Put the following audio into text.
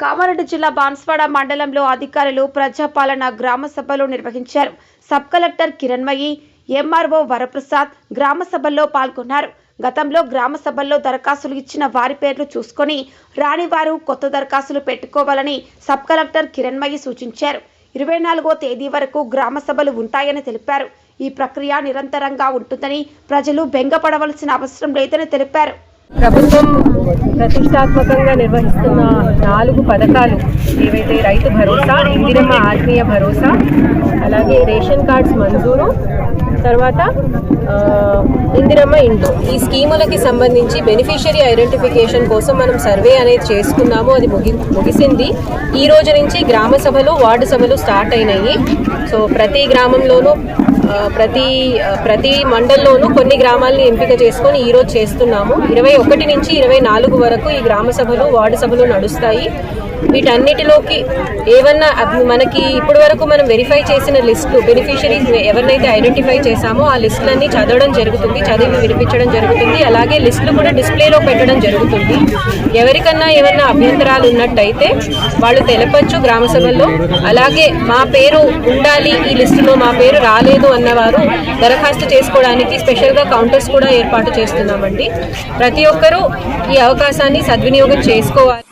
కామారెడ్డి జిల్లా బాన్స్వాడ మండలంలో అధికారులు ప్రజాపాలన గ్రామ సభలు నిర్వహించారు. Sub collector Kiranmayi MRO Varaprasad గ్రామ సభల్లో పాల్గొన్నారు. గతంలో గ్రామ సభల్లో దరఖాస్తులు ఇచ్చిన వారి పేర్లు చూసుకొని రాని వారు కొత్త దరఖాస్తులు పెట్టుకోవాలని సబ్ కలెక్టర్ కిరణ్మయి సూచించారు. ఇరవై నాలుగో తేదీ వరకు గ్రామ సభలు ఉంటాయని తెలిపారు. ఈ ప్రక్రియ నిరంతరంగా ఉంటుందని ప్రజలు బెంగపడవలసిన అవసరం లేదని తెలిపారు. ప్రభుత్వం ప్రతిష్టాత్మకంగా నిర్వహిస్తున్న నాలుగు పథకాలు ఏవైతే రైతు భరోసా ఇందిరమ్మ ఆత్మీయ భరోసా అలాగే రేషన్ కార్డ్స్ మంజూరు తర్వాత ఇందిరమ్మ ఇండ్లు. ఈ స్కీములకి సంబంధించి బెనిఫిషియరీ ఐడెంటిఫికేషన్ కోసం మనం సర్వే అనేది చేసుకున్నాము అది ముగి ముగిసింది. ఈ రోజు నుంచి గ్రామ సభలు వార్డు సభలు స్టార్ట్ అయినాయి. సో ప్రతి గ్రామంలోనూ ప్రతి ప్రతి మండల్లోనూ కొన్ని గ్రామాలను ఎంపిక చేసుకొని ఈ రోజు చేస్తున్నాము. ఇరవై ఒకటి నుంచి ఇరవై నాలుగు వరకు ఈ గ్రామ సభలు వార్డు సభలు నడుస్తాయి. వీటన్నిటిలోకి ఏమన్నా మనకి ఇప్పటి వరకు మనం వెరిఫై చేసిన లిస్టు బెనిఫిషరీస్ ఎవరినైతే ఐడెంటిఫై చేశామో ఆ లిస్టులన్నీ చదవడం జరుగుతుంది చదివి వినిపించడం జరుగుతుంది. అలాగే లిస్టులు కూడా డిస్ప్లేలో పెట్టడం జరుగుతుంది. ఎవరికన్నా ఏమన్నా అభ్యంతరాలు ఉన్నట్టయితే వాళ్ళు తెలపచ్చు గ్రామ సభల్లో. అలాగే మా పేరు ఉండాలి ఈ లిస్టులో మా పేరు రాలేదు అన్నవారు దరఖాస్తు చేసుకోవడానికి స్పెషల్గా కౌంటర్స్ కూడా ఏర్పాటు చేస్తున్నామండి. ప్రతి ఒక్కరూ ఈ అవకాశాన్ని సద్వినియోగం చేసుకోవాలి.